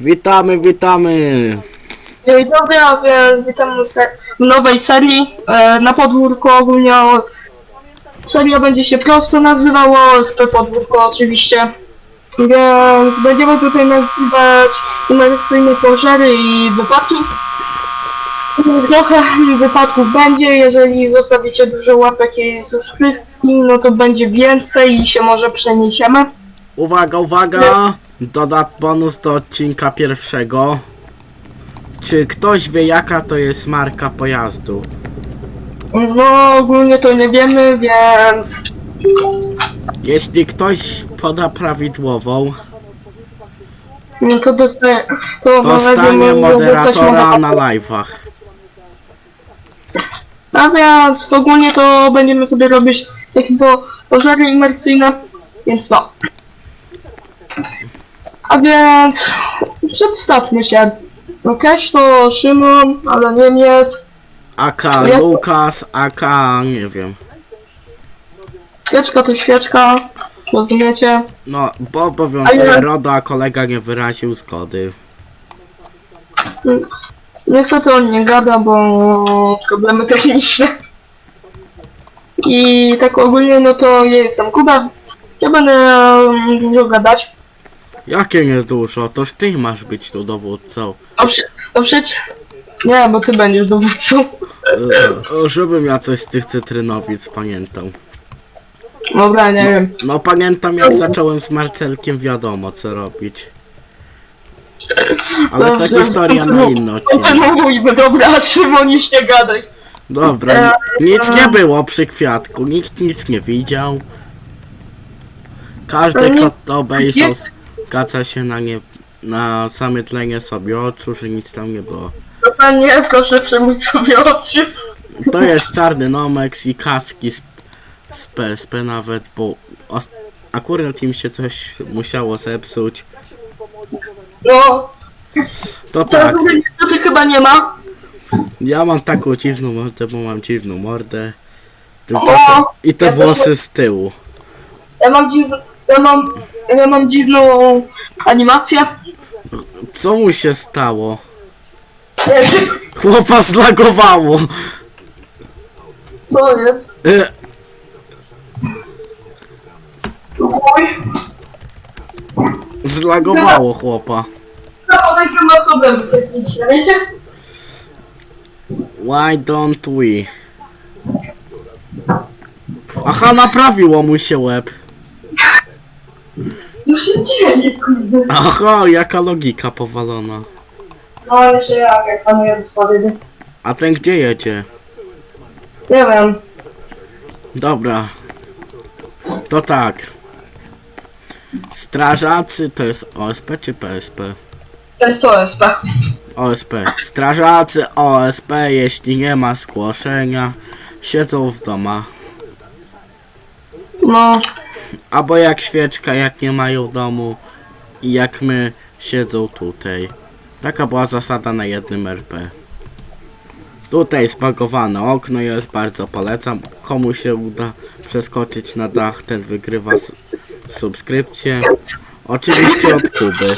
Witamy, witamy! Dzień dobry, a witam w nowej serii e, na podwórko ogólnie. o- Seria będzie się prosto nazywała, SP Podwórko oczywiście. Więc będziemy tutaj nagrywać imersyjne pożary i wypadki. Trochę wypadków będzie, jeżeli zostawicie dużo łapek i subskrypcji, no to będzie więcej i się może przeniesiemy. Uwaga, uwaga! Dodat bonus do odcinka pierwszego. Czy ktoś wie jaka to jest marka pojazdu? No ogólnie to nie wiemy, więc Jeśli ktoś poda prawidłową, no to dostaje... To dostanie moderatora. na live'ach. A więc ogólnie to będziemy sobie robić takie po, pożary imersyjne, więc no. A więc przedstawmy się. No Cash to Szymon, ale Niemiec. Aka Ja- Lukas, aka nie wiem. Świeczka to świeczka, rozumiecie? No, bo obowiązuje Ale- RODO, a kolega nie wyraził zgody. Niestety on nie gada, bo problemy techniczne. I tak ogólnie no to ja jestem Kuba. Ja będę dużo gadać. Jakie nie dużo, toż ty masz być tu dowódcą. Dobrze, dobrze. Nie, bo ty będziesz dowódcą. E, Żebym ja coś z tych cytrynowic pamiętał. Dobra, nie wiem. No pamiętam jak zacząłem z Marcelkiem wiadomo co robić. Ale Dobrze. historia na inny odcinek. Kontynuujmy, dobra, Szymon, już nie gadaj. Dobra, nic nie było przy kwiatku, nikt nic nie widział. Każdy kto to obejrzał Jest- zgadza się na nie na same tlenie sobie oczu, że nic tam nie było. Dobra, nie, proszę przemyć sobie oczy. To jest czarny Nomex i kaski z, z PSP nawet, bo os- akurat im się coś musiało zepsuć. No, To co tak, niestety chyba nie ma. ja mam taką dziwną mordę, bo mam dziwną mordę. Tymczasem, O, I te włosy z tyłu. Ja mam dziwną, ja mam, ja mam dziwną animację. Co mu się stało? Wiem, Chłopa zlagowało! co jest. E, Oj, Zlagowało chłopa. to najpierw ma techniczne, wiecie? Why don't we? Aha, naprawiło mu się łeb. Się dzieje, kurde? Aha, jaka logika powalona. No, jeszcze jak, jak panu Jarosławie. A ten gdzie jedzie? Nie wiem. Dobra. To tak. Strażacy to jest OSP czy PSP? To jest to SP. OSP. Strażacy OSP, jeśli nie ma zgłoszenia, siedzą w domach. No, Albo jak świeczka, jak nie mają domu i jak my siedzą tutaj. Taka była zasada na jednym RP. Tutaj spagowane okno jest, bardzo polecam. Komu się uda przeskoczyć na dach, ten wygrywa su- subskrypcję. Oczywiście od Kuby.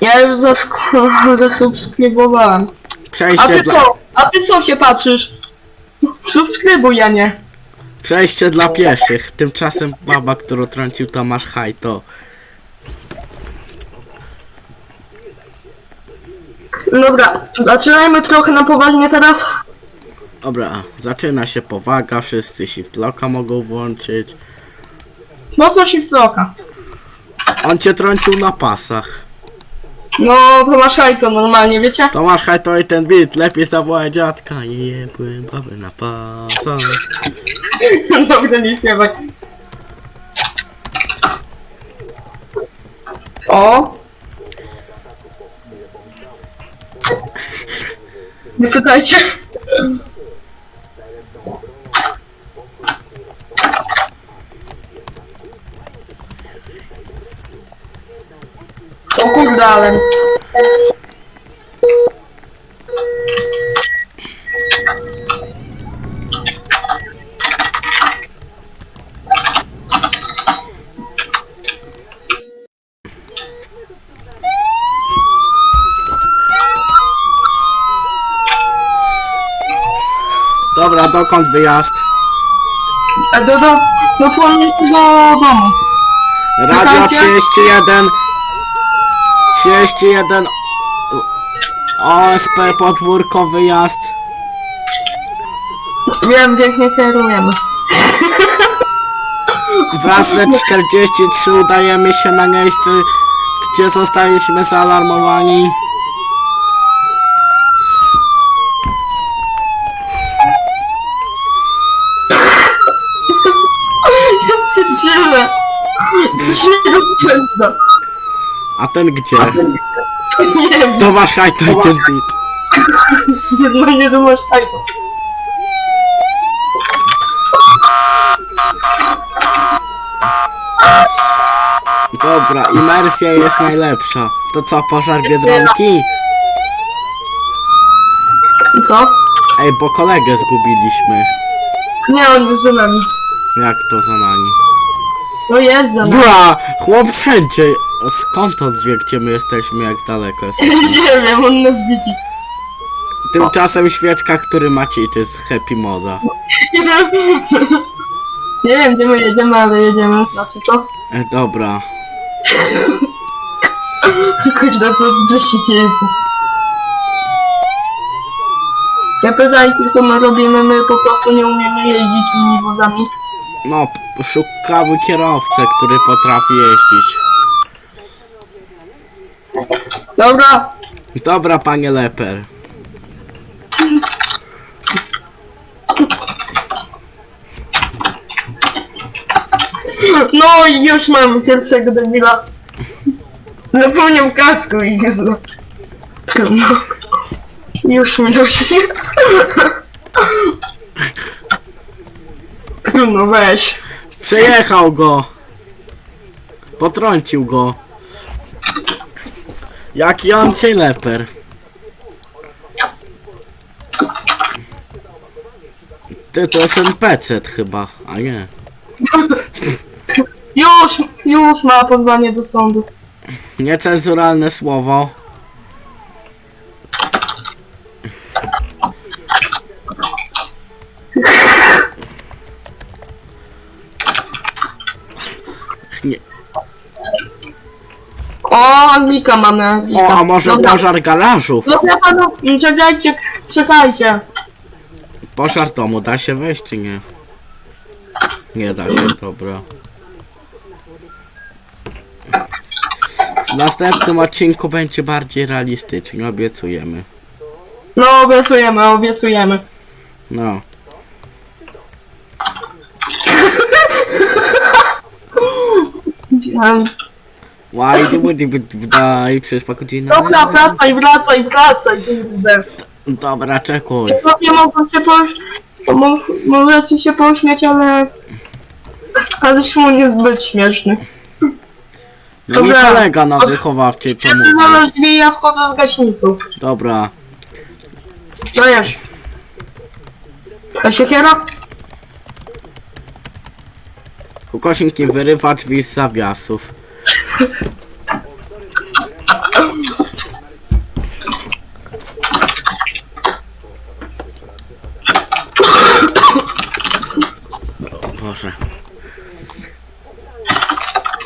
ja już zask- zasubskrybowałem. A Przejście ty dla, co? A ty co się patrzysz? Subskrybuj, ja nie. przejście dla pieszych. Tymczasem baba, którą trącił Tomasz Hajto. Dobra, zaczynajmy trochę na poważnie teraz. Dobra, zaczyna się powaga, wszyscy shift locka mogą włączyć. No co shift locka? On cię trącił na pasach. No, to masz hajto normalnie, wiecie? Tomasz Hajto i ten beat, lepiej zawołaj dziadka i jebły baby na pasach. Dobra, nie śpiewaj. O! Nie pytajcie. O kurde, ale... Dobra, dokąd wyjazd? Do, do, do, do, do domu. Radio 31 31 OSP podwórko wyjazd Wiem, pięknie kierujemy. Wraz z 43 udajemy się na miejsce gdzie zostaliśmy zaalarmowani Pierdziele. Gdzie pędza? A ten gdzie? Nie wiem, To wasz hajto i ten bit no nie dumasz tego. Dobra, imersja jest najlepsza To co, pożar Biedronki? I co? Ej, bo kolegę zgubiliśmy Nie, on jest za nami. Jak to za nami? No jest za nami. Bra! Chłop wszędzie! Skąd on wie, gdzie my jesteśmy, jak daleko jest? Nie wiem, on nas widzi. Tymczasem świeczka, który macie to jest Happy Moda. Nie wiem, gdzie my jedziemy, ale jedziemy. Znaczy co? E, dobra. Kurde, co tu się dzieje? Ja pytajcie, co my robimy, my po prostu nie umiemy jeździć tymi wozami. No, p- szukamy kierowcę, który potrafi jeździć. Dobra, Dobra, panie Leper. no i już mam pierwszego debila. Zapomniał kasku i jest Trudno. Już mi doszli. Trudno, weź. Przejechał go! Potrącił go. Jaki on cię leper. Ty, to jest NPC chyba, a nie. Już, już ma pozwanie do sądu. Niecenzuralne słowo. O, Anglika mamy, Anglika. O, a może Dobra. pożar garażów? Dobra panu, czekajcie, czekajcie. Pożar domu, da się wejść czy nie? Nie da się, dobra. W następnym odcinku będzie bardziej realistycznie, obiecujemy. No, obiecujemy, obiecujemy. No. Em, Why do we daj przez godzina? Dobra, wracaj, wracaj, wracaj, kurde. Dobra, czekuj. Nie mogą się poś... mo- Możecie się pośmiać, ale... Ale Szymon jest zbyt śmieszny. No mi Dobra. kolega na wychowawczej to Ja mówi. znalazł drzwi, ja wchodzę z gaśnicą. Dobra. Dajesz. Ta siekiera? Ukośniki wyrywa drzwi z zawiasów. Boże.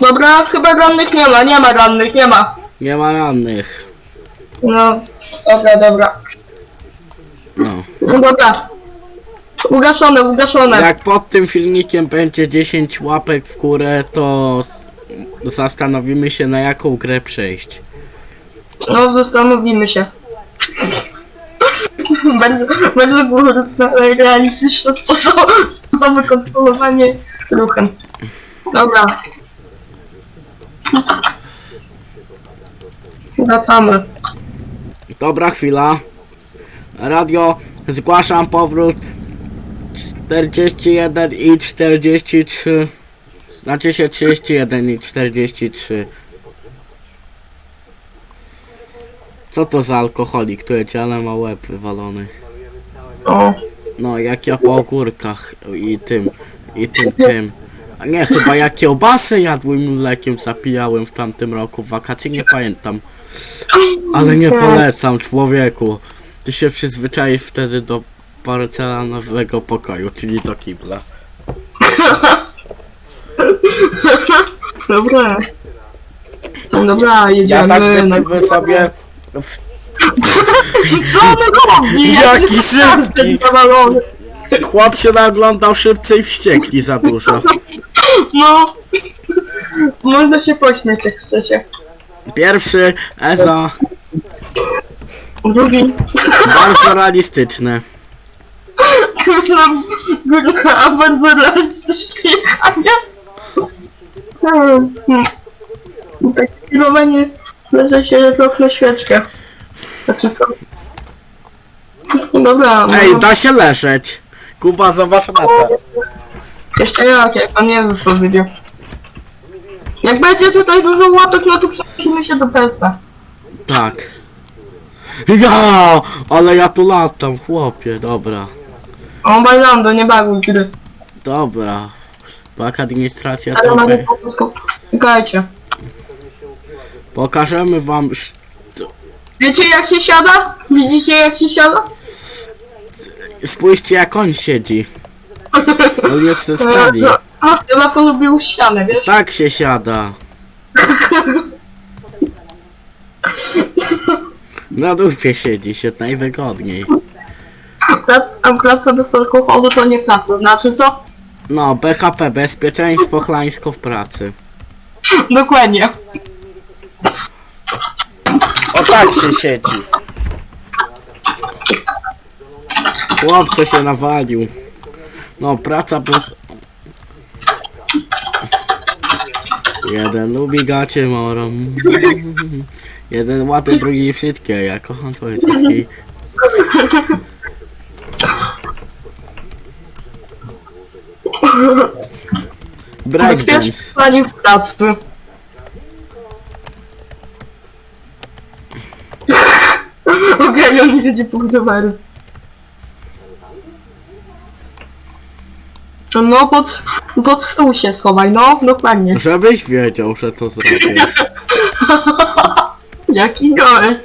Dobra, chyba rannych nie ma, nie ma rannych, nie ma. Nie ma rannych. No, dobra, dobra. No. No dobra. Ugaszone, ugaszone. Jak pod tym filmikiem będzie 10 łapek w górę, to s- zastanowimy się na jaką grę przejść. No, zastanowimy się. bardzo, bardzo było realistyczne sposoby, sposoby kontrolowania ruchem. Dobra. Wracamy. Dobra chwila. Radio, zgłaszam powrót 41 i 43. Znaczy się 31 i 43. Co to za alkoholik, który cię ale ma łeb wywalony? O. No, jak ja po ogórkach i tym, i tym, tym. A nie, chyba ja kiełbasę jadłem mlekiem, zapijałem w tamtym roku, w wakacje, nie pamiętam. Ale nie polecam, człowieku. Ty się przyzwyczaisz wtedy do porcelanowego pokoju, czyli do kibla. Dobra. No dobra, Ja jedziemy. tak na- by sobie... W... Co on robi? Jaki szybki. zawalony. Chłop się naglądał szybcy i wściekli za dużo. No. Można się pośmiać jak chcecie. Pierwszy, Eza, Drugi. bardzo realistyczne. Kurwa, kurwa, a bardzo realistyczne jechania. Hmm. Takie kierowanie leży się okno świeczkę. Znaczy co? No Dobra, Ej, no, da się leżeć. Kuba, zobacz na to. jeszcze jak, jak pan Jezus powiedział. Jak będzie tutaj dużo łapek, no to przenosimy się do PSP. Tak. Ja, ale ja tu latam, chłopie, dobra. O, Bailando, nie baguj gry. Dobra. Bo administracja Ale to mamy by... Czekajcie. Pokażemy wam... sz- Wiecie jak się siada? Widzicie jak się siada? Spójrzcie jak on siedzi. On jest ze stali. No, A, chyba polubił ścianę, wiesz? Tak się siada. Na dupie siedzi się najwygodniej. Plac, a klasa bez alkoholu to nie klasa, znaczy co? No, BHP, bezpieczeństwo chlańsko w pracy. Dokładnie. O tak się siedzi. Chłopco się nawalił. No, praca bez... Jeden lubi gacie morą. Jeden ładny, drugi wszystkie. Ja kocham twoje cycki. Breakdance. pani w pracy. Okej, on jedzie po rowery. No, pod, pod stół się schowaj, no, dokładnie. Żebyś wiedział, że to zrobię. Jaki goły.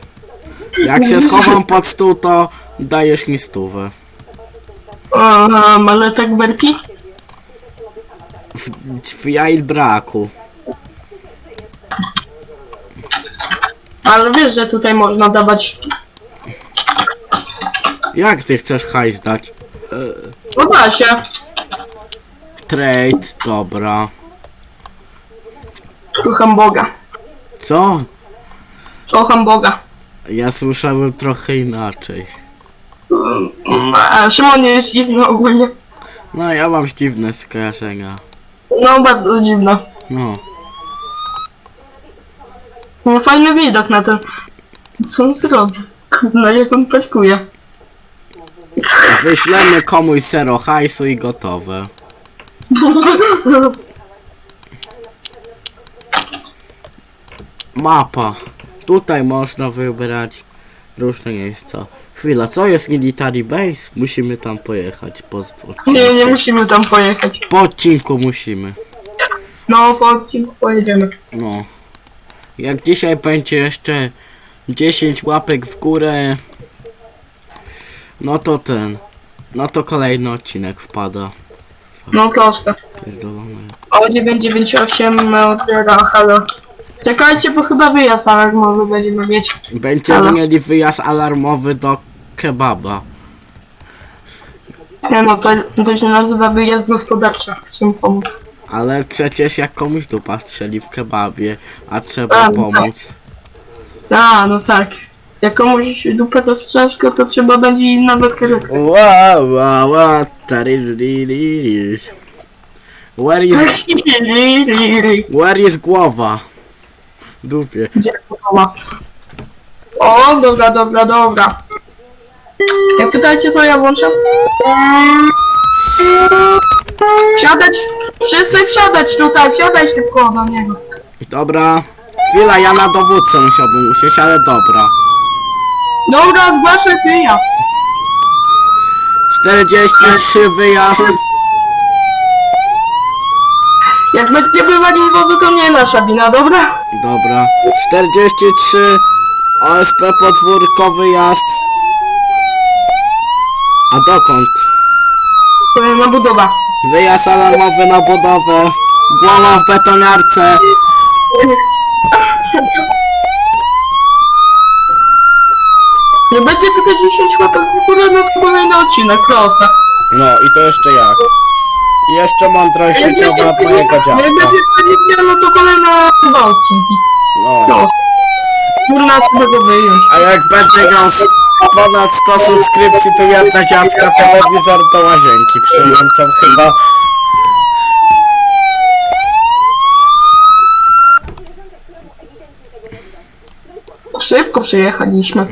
Jak się schowam pod stół, to dajesz mi stówę. Ale tak berki? W jail braku. Ale wiesz, że tutaj można dawać... Jak ty chcesz hajs dać? No da się. Trade, dobra. Kocham Boga. Co? Kocham Boga. Ja słyszałem trochę inaczej. Mm, A Szymon nie jest dziwny ogólnie. No, ja mam dziwne skojarzenia. No, bardzo dziwne. No. No, fajny widok na ten. Co on zrobi? No, jak on parkuje. Wyślemy komuś zero hajsu i gotowe. Mapa. Tutaj można wybrać różne miejsca. Chwila, co jest military base? Musimy tam pojechać po odcinku. Nie, nie musimy tam pojechać. Po odcinku musimy. No, po odcinku pojedziemy. No. Jak dzisiaj będzie jeszcze 10 łapek w górę, no to ten. No to kolejny odcinek wpada. No, proste. Pierdolony. O 998 odbiera, halo. Czekajcie, bo chyba wyjazd, ale może będziemy mieć. Będziemy Halo? mieli wyjazd alarmowy do kebaba. Nie no, to, to się nazywa wyjazd gospodarczy. Chcę pomóc. Ale przecież jak komuś dupa strzeli w kebabie, a trzeba A, no pomóc. A, no tak. Jak komuś dupę rozstrzeszkę, to trzeba będzie im nawet kierować. Wow, wow, wow, taririririr. Where is, where is głowa? Dupie. Gdzie? O, dobra, dobra, dobra. Jak pytajcie, co ja włączam? Wsiadać! Wszyscy wsiadać tutaj, wsiadaj szybko do niego. Dobra. Chwila, ja na dowódcę musiałbym usiąść, ale dobra. Dobra, zgłaszaj wyjazd. 43 wyjazd. Jak będziemy walić wozu, to nie nasza wina, dobra? Dobra. 43 OSP podwórko wyjazd. A dokąd? Kolejna budowa. Wyjazd alarmowy na budowę. Głowa w betoniarce. Nie będzie tylko 10 łapek w górę na kolejny odcinek, proste. No i to jeszcze jak? I jeszcze mądrość życiowa mojego Jak dziadka. będzie 20, no to kolejne dwa odcinki. No. Proste. Kurna, trzeba go wyjąć. A jak będzie miał s- ponad 100 subskrypcji, to jedna dziadka telewizor do łazienki przyłączam chyba. Szybko przyjechaliśmy.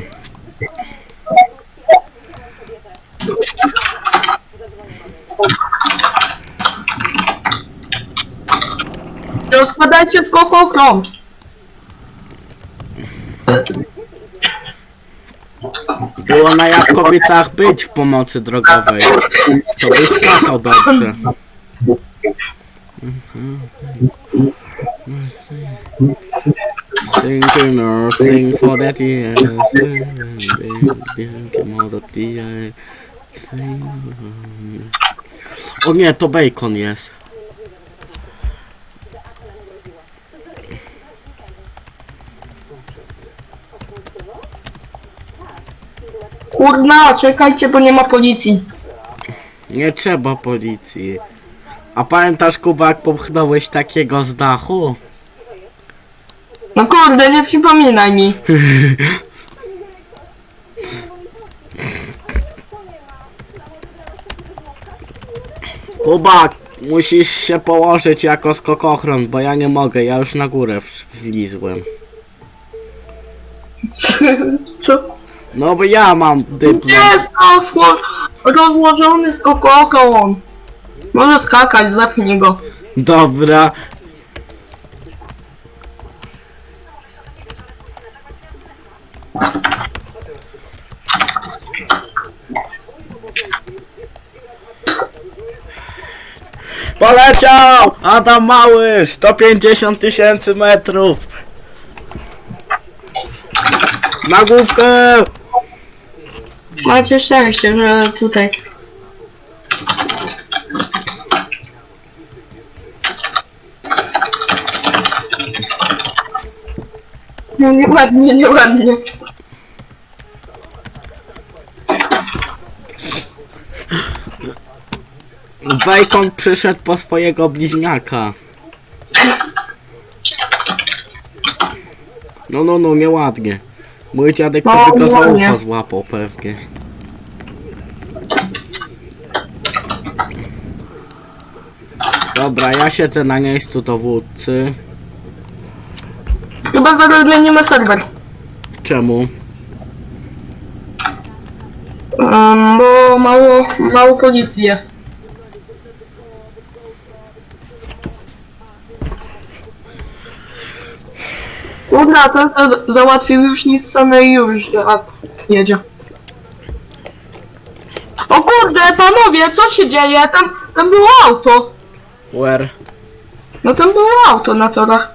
Rozkładajcie skok okrąg. Było na Jabłkowicach być w pomocy drogowej. To by skakał dobrze. Sing, you know, sing for that year. O nie, to bacon jest. Kurna, czekajcie, bo nie ma policji. Nie trzeba policji. A pamiętasz Kuba jak popchnąłeś takiego z dachu? No kurde, nie przypominaj mi. Kuba, musisz się położyć jako skokochron, bo ja nie mogę, ja już na górę w- wzlizłem. Co? No bo ja mam dyplom. Jest osło rozłożony skok okrąg. Może skakać, zapnij go. Dobra. Poleciał! Adam Mały! 150 tysięcy metrów! Na główkę! Macie szczęście, że tutaj. No nieładnie, nieładnie. Bacon przyszedł po swojego bliźniaka. No, no, no, nieładnie. Mój dziadek to No, by go za ucho złapał pewnie. Dobra, ja siedzę na miejscu dowódcy. Chyba zaraz zmienimy serwer. Czemu? Um, bo mało, mało policji jest. Dobra, ten co załatwił już Nissany i już a, jedzie. O kurde, panowie, co się dzieje? Tam, tam było auto. Where? No tam było auto na torach.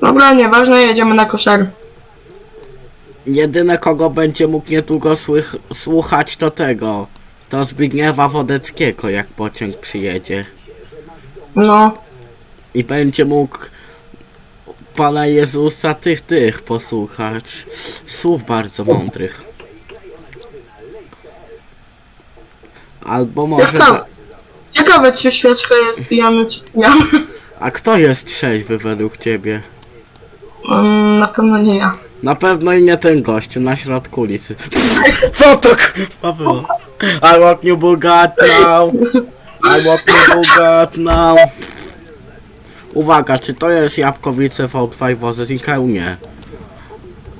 Dobra, nieważne, jedziemy na koszary. Jedyne kogo będzie mógł niedługo słych, słuchać to tego. To Zbigniewa Wodeckiego jak pociąg przyjedzie. No, I będzie mógł Pana Jezusa tych, tych posłuchać. Słów bardzo mądrych. Albo może... Ciekawe. Ciekawe czy świeczka jest pijany czy pijany. A kto jest trzeźwy według ciebie? Um, na pewno nie ja. Na pewno i nie ten gościu na środku ulicy. Co to k***a było? I new Bugatti now. I new Bugatti now. Uwaga, czy to jest Jabłkowice V2 wozy z IKEA? Nie.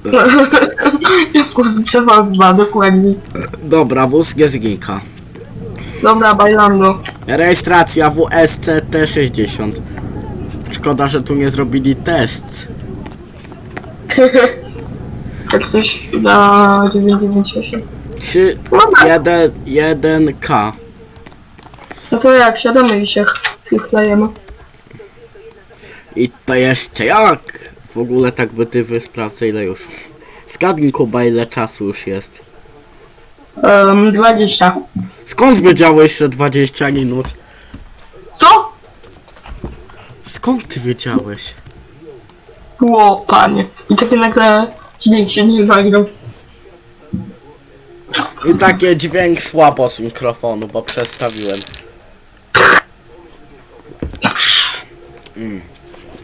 Kurce dwa dokładnie. Dobra, wóz nie znika. Dobra, bailando. Rejestracja WSC T60. Szkoda, że tu nie zrobili test. Jak coś na 998. 3, 1, 1K. No to jak, siadamy i się chwilejemy. I to jeszcze jak? W ogóle tak by ty sprawdzę ile już. Zgadnij Kuba ile czasu już jest. Um, 20. Skąd wiedziałeś, że 20 minut? Co? Skąd ty wiedziałeś? Ło, panie. I takie nagle dźwięk się nie nagrał. I takie dźwięk słabo z mikrofonu, bo przestawiłem. Mm.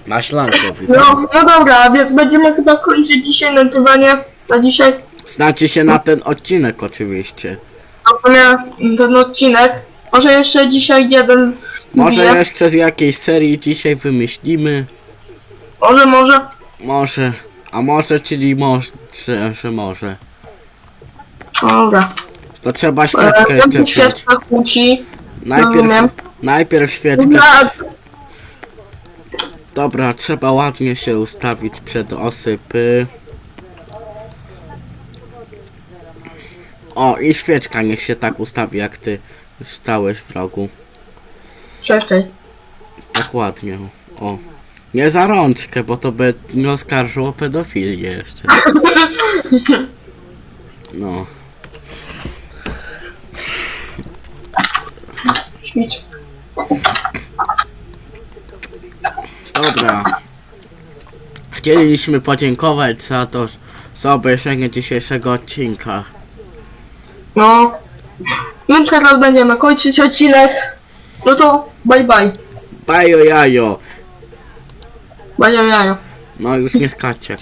Maślanko widać. No, no dobra, więc będziemy chyba kończyć dzisiaj nagrywanie. Na dzisiaj Znaczy się na ten odcinek oczywiście. ogólnie ten odcinek. Może jeszcze dzisiaj jeden. Może wbije. jeszcze z jakiejś serii dzisiaj wymyślimy. Może, może. Może. A może, czyli może, że może. Dobra. To trzeba E, świeczkę jeszcze wziąć. kłóci. Najpierw, rozumiem. najpierw świeczkę. Dobra, Dobra, trzeba ładnie się ustawić przed osypy. O, i świeczka niech się tak ustawi, jak ty stałeś w rogu. czekaj. Tak ładnie. O. Nie za rączkę, bo to by nie oskarżyło pedofilię jeszcze. No. Śmieć. Dobra. Chcieliśmy podziękować za to, za obejrzenie dzisiejszego odcinka. No. Więc teraz będziemy kończyć odcinek. No to bye bye. Bajo jajo. Bye jajo. No już nie skacie.